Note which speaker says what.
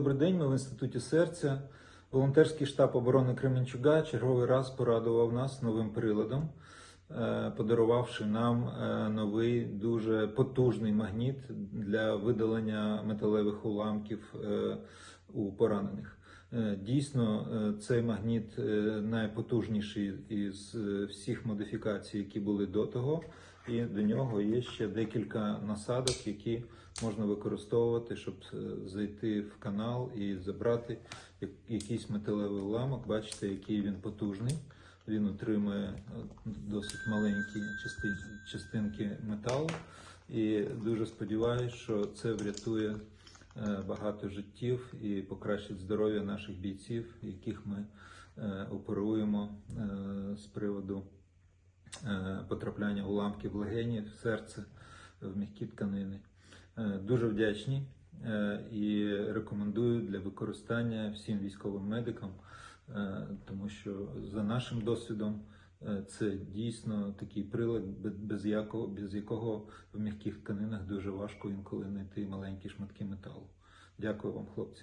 Speaker 1: Добрий день, ми в інституті серця. Волонтерський штаб оборони Кременчуга черговий раз порадував нас новим приладом, е, подарувавши нам е, новий дуже потужний магніт для видалення металевих уламків е, у поранених. Е, Дійсно, е, цей магніт е, найпотужніший із всіх модифікацій, які були до того, і до нього є ще декілька насадок, які можна використовувати, щоб зайти в канал і забрати якийсь металевий уламок. Бачите, який він потужний. Він утримує е, досить маленькі частинки металу. І дуже сподіваюся, що це врятує багато життів і покращить здоров'я наших бійців, яких ми е, оперуємо е, з приводу е, потрапляння уламків в легені, в серце, в м'які тканини. Е, Дуже вдячні е, і рекомендую для використання всім військовим медикам, е, тому що за нашим досвідом е, це дійсно такий прилад, без- без якого, без якого в м'яких тканинах дуже важко інколи знайти маленькі шматки металу. Дякую вам, хлопці.